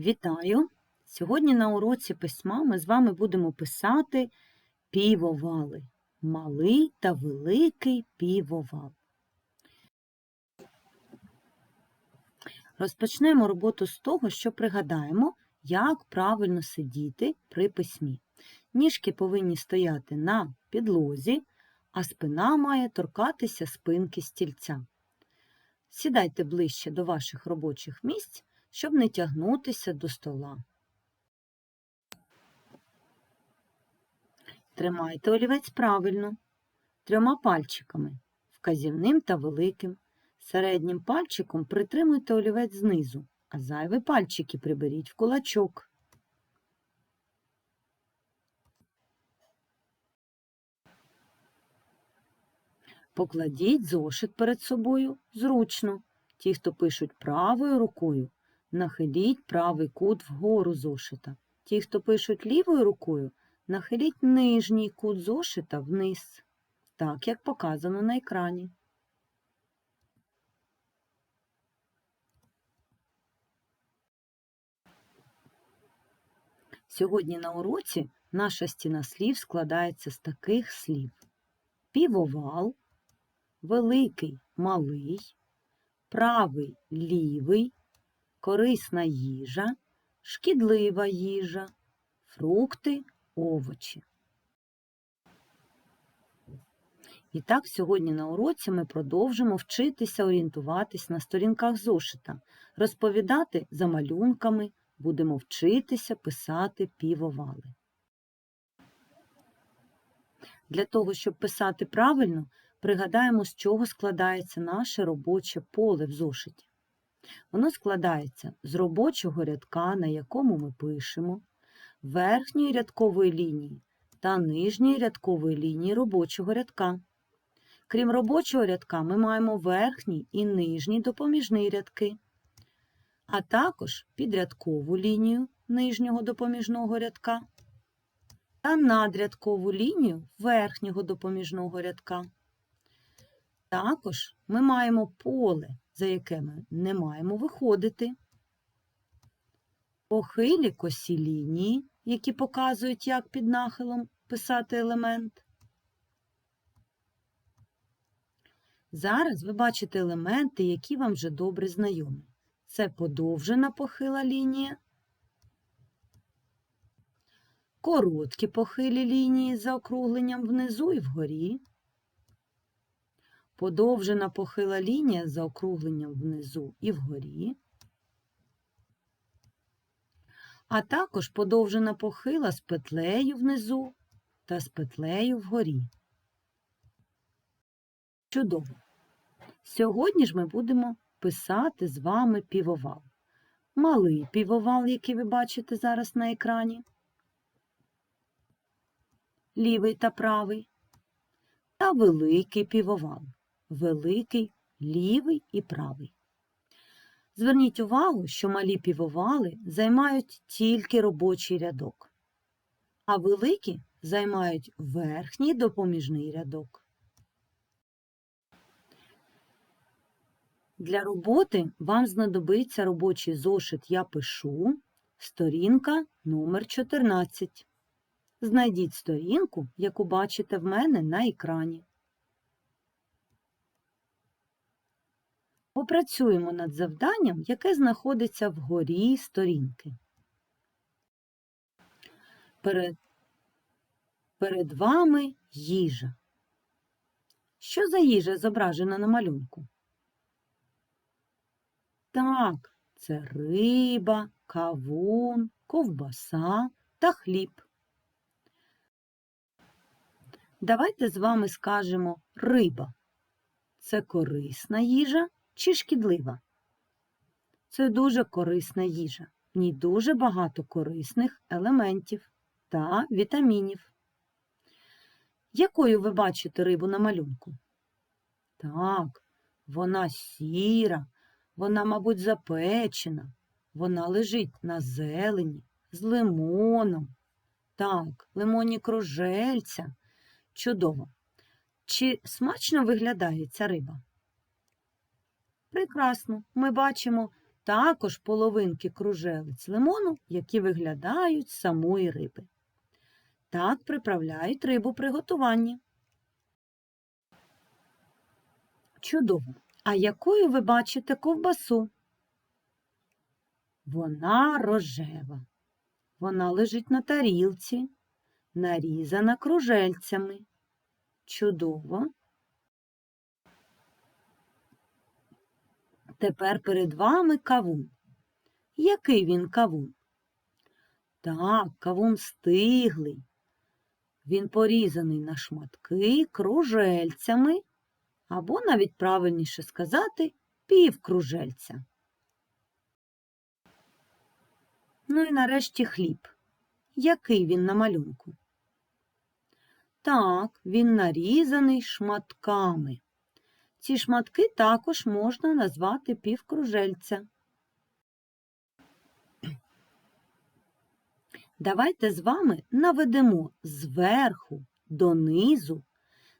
Вітаю! Сьогодні на уроці письма ми з вами будемо писати півовали. Малий та великий півовал. Розпочнемо роботу з того, що пригадаємо, як правильно сидіти при письмі. Ніжки повинні стояти на підлозі, а спина має торкатися спинки стільця. Сідайте ближче до ваших робочих місць щоб не тягнутися до стола. Тримайте олівець правильно, трьома пальчиками, вказівним та великим. Середнім пальчиком притримуйте олівець знизу, а зайві пальчики приберіть в кулачок. Покладіть зошит перед собою зручно. Ті, хто пишуть правою рукою, Нахиліть правий кут вгору зошита. Ті, хто пишуть лівою рукою, нахиліть нижній кут зошита вниз, так як показано на екрані. Сьогодні на уроці наша стіна слів складається з таких слів: півовал, великий малий, правий лівий корисна їжа, шкідлива їжа, фрукти, овочі. І так, сьогодні на уроці ми продовжимо вчитися орієнтуватись на сторінках зошита, розповідати за малюнками, будемо вчитися писати півовали. Для того, щоб писати правильно, пригадаємо, з чого складається наше робоче поле в зошиті. Воно складається з робочого рядка, на якому ми пишемо, верхньої рядкової лінії та нижньої рядкової лінії робочого рядка. Крім робочого рядка, ми маємо верхній і нижній допоміжні рядки, а також підрядкову лінію нижнього допоміжного рядка та надрядкову лінію верхнього допоміжного рядка. Також ми маємо поле за яке ми не маємо виходити. Похилі косі лінії, які показують, як під нахилом писати елемент. Зараз ви бачите елементи, які вам вже добре знайомі. Це подовжена похила лінія, короткі похилі лінії за округленням внизу і вгорі подовжена похила лінія за округленням внизу і вгорі, а також подовжена похила з петлею внизу та з петлею вгорі. Чудово! Сьогодні ж ми будемо писати з вами півовал. Малий півовал, який ви бачите зараз на екрані, лівий та правий, та великий півовал великий, лівий і правий. Зверніть увагу, що малі півовали займають тільки робочий рядок, а великі займають верхній допоміжний рядок. Для роботи вам знадобиться робочий зошит Я пишу, сторінка номер 14 Знайдіть сторінку, яку бачите в мене на екрані. Попрацюємо над завданням, яке знаходиться вгорі сторінки. Перед, перед вами їжа. Що за їжа зображена на малюнку? Так, це риба, кавун, ковбаса та хліб. Давайте з вами скажемо риба. Це корисна їжа чи шкідлива? Це дуже корисна їжа. В ній дуже багато корисних елементів та вітамінів. Якою ви бачите рибу на малюнку? Так, вона сіра, вона, мабуть, запечена, вона лежить на зелені з лимоном. Так, лимонні кружельця. Чудово. Чи смачно виглядає ця риба? Прекрасно, ми бачимо також половинки кружелиць лимону, які виглядають з самої риби. Так приправляють рибу при готуванні. Чудово! А якою ви бачите ковбасу? Вона рожева. Вона лежить на тарілці, нарізана кружельцями. Чудово. Тепер перед вами кавун. Який він кавун? Так, кавун стиглий. Він порізаний на шматки кружельцями, або навіть правильніше сказати, півкружельця. Ну і нарешті хліб. Який він на малюнку? Так, він нарізаний шматками. Ці шматки також можна назвати півкружельця. Давайте з вами наведемо зверху донизу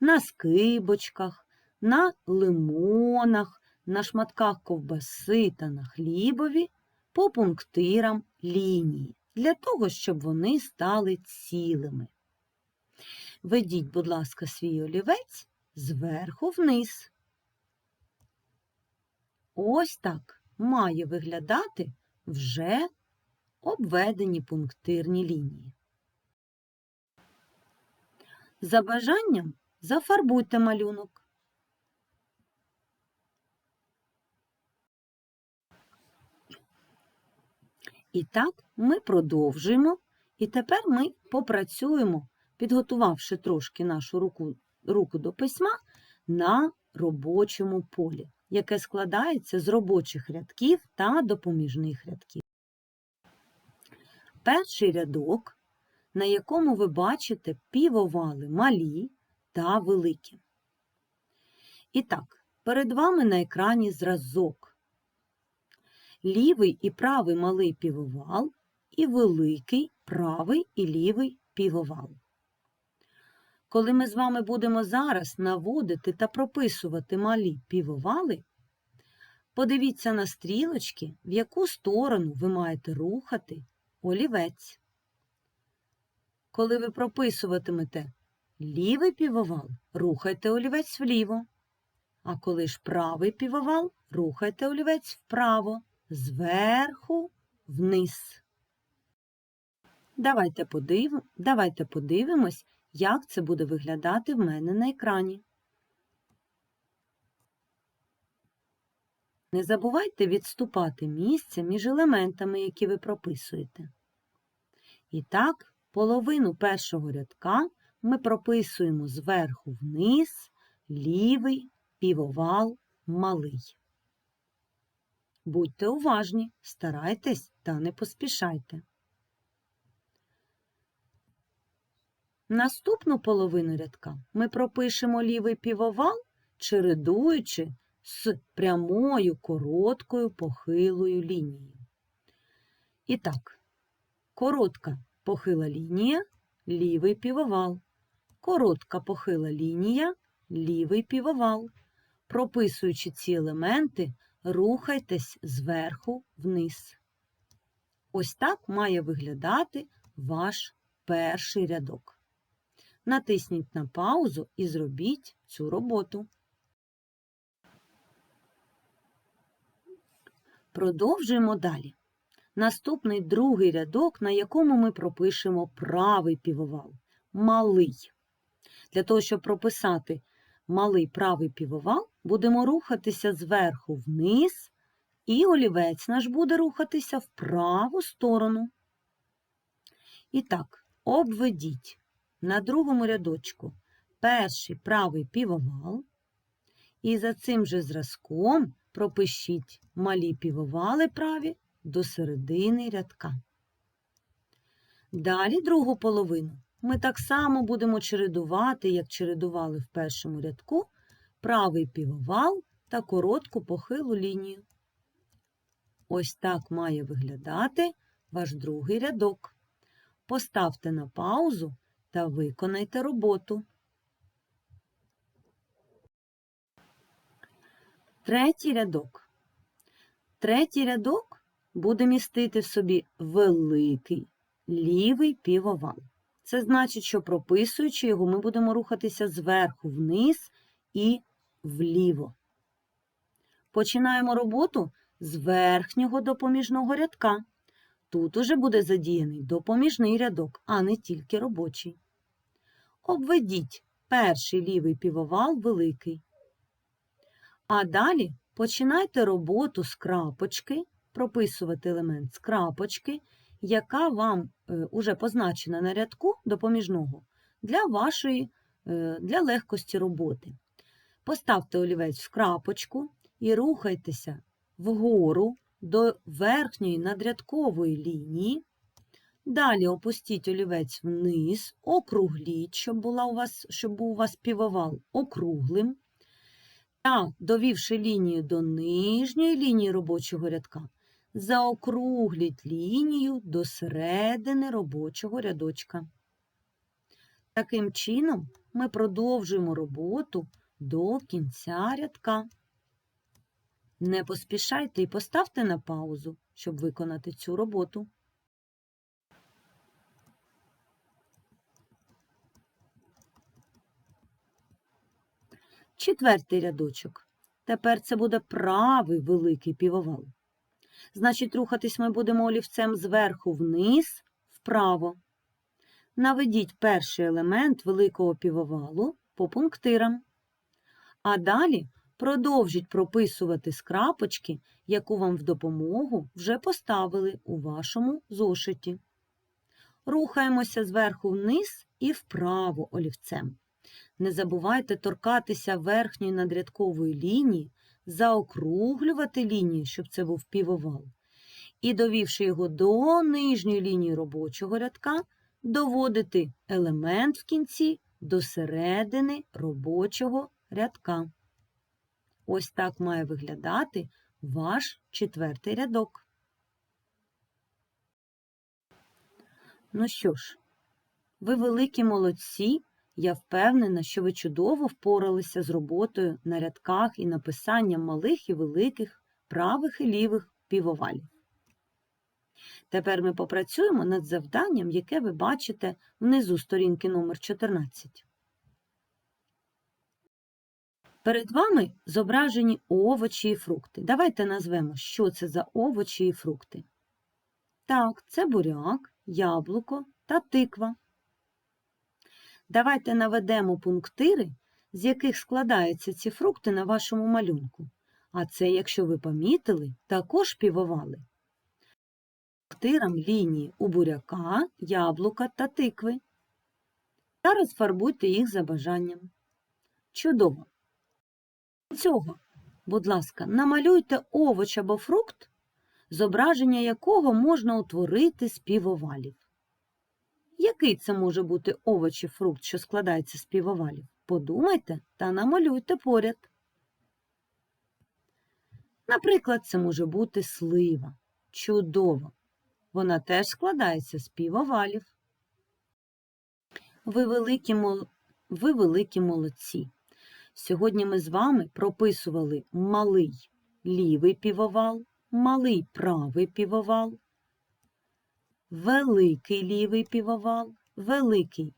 на скибочках, на лимонах, на шматках ковбаси та на хлібові по пунктирам лінії, для того, щоб вони стали цілими. Ведіть, будь ласка, свій олівець зверху вниз. Ось так має виглядати вже обведені пунктирні лінії. За бажанням зафарбуйте малюнок. І так ми продовжуємо, і тепер ми попрацюємо, підготувавши трошки нашу руку, руку до письма на робочому полі, яке складається з робочих рядків та допоміжних рядків. Перший рядок, на якому ви бачите півовали малі та великі. І так, перед вами на екрані зразок лівий і правий малий півовал і великий правий і лівий півовал. Коли ми з вами будемо зараз наводити та прописувати малі півовали, подивіться на стрілочки, в яку сторону ви маєте рухати олівець. Коли ви прописуватимете лівий півовал, рухайте олівець вліво, а коли ж правий півовал, рухайте олівець вправо зверху вниз. Давайте, подив... Давайте подивимось, як це буде виглядати в мене на екрані. Не забувайте відступати місце між елементами, які ви прописуєте. І так, половину першого рядка ми прописуємо зверху вниз, лівий півовал малий. Будьте уважні, старайтесь та не поспішайте. Наступну половину рядка ми пропишемо лівий півовал, чередуючи з прямою короткою похилою лінією. І так, коротка похила лінія, лівий півовал, коротка похила лінія, лівий півовал. Прописуючи ці елементи, рухайтесь зверху вниз. Ось так має виглядати ваш перший рядок. Натисніть на паузу і зробіть цю роботу. Продовжуємо далі. Наступний другий рядок, на якому ми пропишемо правий півовал малий. Для того, щоб прописати малий правий півовал, будемо рухатися зверху вниз, і олівець наш буде рухатися в праву сторону. І так, обведіть на другому рядочку перший правий півовал, і за цим же зразком пропишіть малі півовали праві до середини рядка. Далі другу половину ми так само будемо чередувати, як чередували в першому рядку, правий півовал та коротку похилу лінію. Ось так має виглядати ваш другий рядок. Поставте на паузу та виконайте роботу. Третій рядок. Третій рядок буде містити в собі великий лівий півовал. Це значить, що прописуючи його, ми будемо рухатися зверху вниз і вліво. Починаємо роботу з верхнього допоміжного рядка. Тут уже буде задіяний допоміжний рядок, а не тільки робочий. Обведіть перший лівий півовал великий. А далі починайте роботу з крапочки, прописувати елемент з крапочки, яка вам е, уже позначена на рядку допоміжного для вашої е, для легкості роботи. Поставте олівець в крапочку і рухайтеся вгору до верхньої надрядкової лінії. Далі опустіть олівець вниз, округліть, щоб, була у вас, щоб був у вас півовал округлим. Та, довівши лінію до нижньої лінії робочого рядка, заокругліть лінію до середини робочого рядочка. Таким чином, ми продовжуємо роботу до кінця рядка. Не поспішайте і поставте на паузу, щоб виконати цю роботу. Четвертий рядочок. Тепер це буде правий великий півовал. Значить, рухатись ми будемо олівцем зверху вниз, вправо. Наведіть перший елемент великого півовалу по пунктирам. А далі продовжіть прописувати з крапочки, яку вам в допомогу вже поставили у вашому зошиті. Рухаємося зверху вниз і вправо олівцем. Не забувайте торкатися верхньої надрядкової лінії, заокруглювати лінію, щоб це був півовал. І, довівши його до нижньої лінії робочого рядка, доводити елемент в кінці до середини робочого рядка. Ось так має виглядати ваш четвертий рядок. Ну що ж, ви великі молодці. Я впевнена, що ви чудово впоралися з роботою на рядках і написанням малих і великих, правих і лівих півовалів. Тепер ми попрацюємо над завданням, яке ви бачите внизу сторінки номер 14. Перед вами зображені овочі і фрукти. Давайте назвемо, що це за овочі і фрукти. Так, це буряк, яблуко та тиква. Давайте наведемо пунктири, з яких складаються ці фрукти на вашому малюнку. А це, якщо ви помітили, також півовали. Пунктирам лінії у буряка, яблука та тикви. Та розфарбуйте їх за бажанням. Чудово! Цього, будь ласка, намалюйте овоч або фрукт, зображення якого можна утворити з півовалів. Який це може бути овоч чи фрукт, що складається з півовалів? Подумайте та намалюйте поряд. Наприклад, це може бути слива. Чудово! Вона теж складається з півовалів. Ви великі, мол... Ви великі молодці. Сьогодні ми з вами прописували малий лівий півовал, малий правий півовал, великий лівий півовал, великий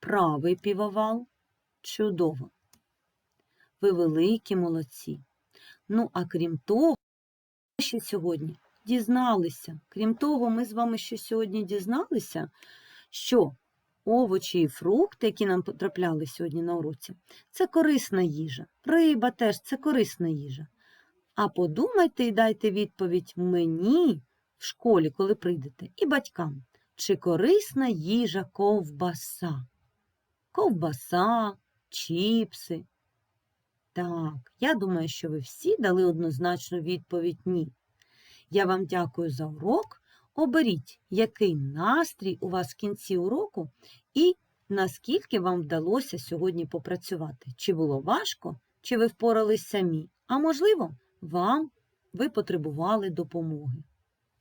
правий півовал. Чудово. Ви великі молодці. Ну, а крім того, ще сьогодні дізналися. Крім того, ми з вами ще сьогодні дізналися, що овочі і фрукти, які нам потрапляли сьогодні на уроці, це корисна їжа. Риба теж це корисна їжа. А подумайте і дайте відповідь мені в школі, коли прийдете, і батькам, чи корисна їжа ковбаса? Ковбаса, чіпси. Так, я думаю, що ви всі дали однозначну відповідь ні. Я вам дякую за урок. Оберіть, який настрій у вас в кінці уроку і наскільки вам вдалося сьогодні попрацювати. Чи було важко, чи ви впорались самі, а можливо, вам ви потребували допомоги.